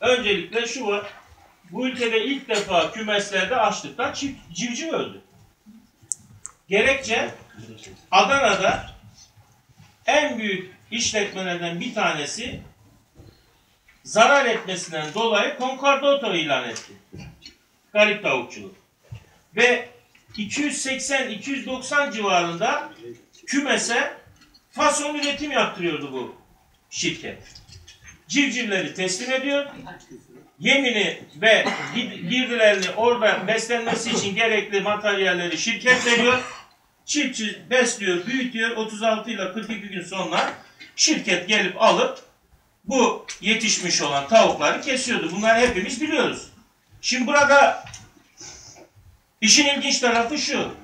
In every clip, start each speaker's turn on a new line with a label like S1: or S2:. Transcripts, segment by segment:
S1: Öncelikle şu var. Bu ülkede ilk defa kümeslerde açlıktan çift, civciv öldü. Gerekçe Adana'da en büyük işletmelerden bir tanesi zarar etmesinden dolayı konkordato ilan etti. Garip tavukçuluk. Ve 280-290 civarında kümese fason üretim yaptırıyordu bu şirket. Civcivleri teslim ediyor. Yemini ve girdilerini orada beslenmesi için gerekli materyalleri şirket veriyor. Çiftçi besliyor, büyütüyor. 36 ile 42 gün sonra şirket gelip alıp bu yetişmiş olan tavukları kesiyordu. Bunları hepimiz biliyoruz. Şimdi burada işin ilginç tarafı şu.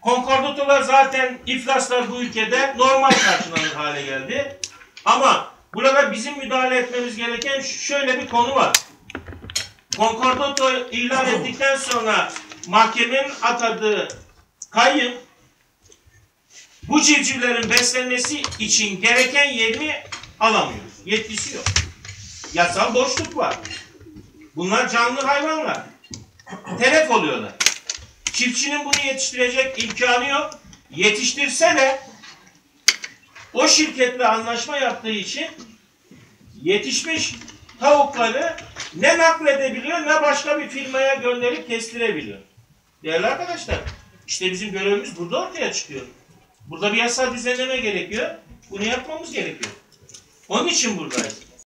S1: Konkordatolar zaten iflaslar bu ülkede normal karşılanır hale geldi. Ama burada bizim müdahale etmemiz gereken şöyle bir konu var. Konkordato ilan ettikten sonra mahkemenin atadığı kayyım bu civcivlerin beslenmesi için gereken yerini alamıyor. Yetkisi yok. Yasal boşluk var. Bunlar canlı hayvanlar. Telef oluyorlar. Çiftçinin bunu yetiştirecek imkanı yok. Yetiştirse de o şirketle anlaşma yaptığı için yetişmiş tavukları ne nakledebiliyor ne başka bir firmaya gönderip kestirebiliyor. Değerli arkadaşlar, işte bizim görevimiz burada ortaya çıkıyor. Burada bir yasal düzenleme gerekiyor. Bunu yapmamız gerekiyor. Onun için buradayız.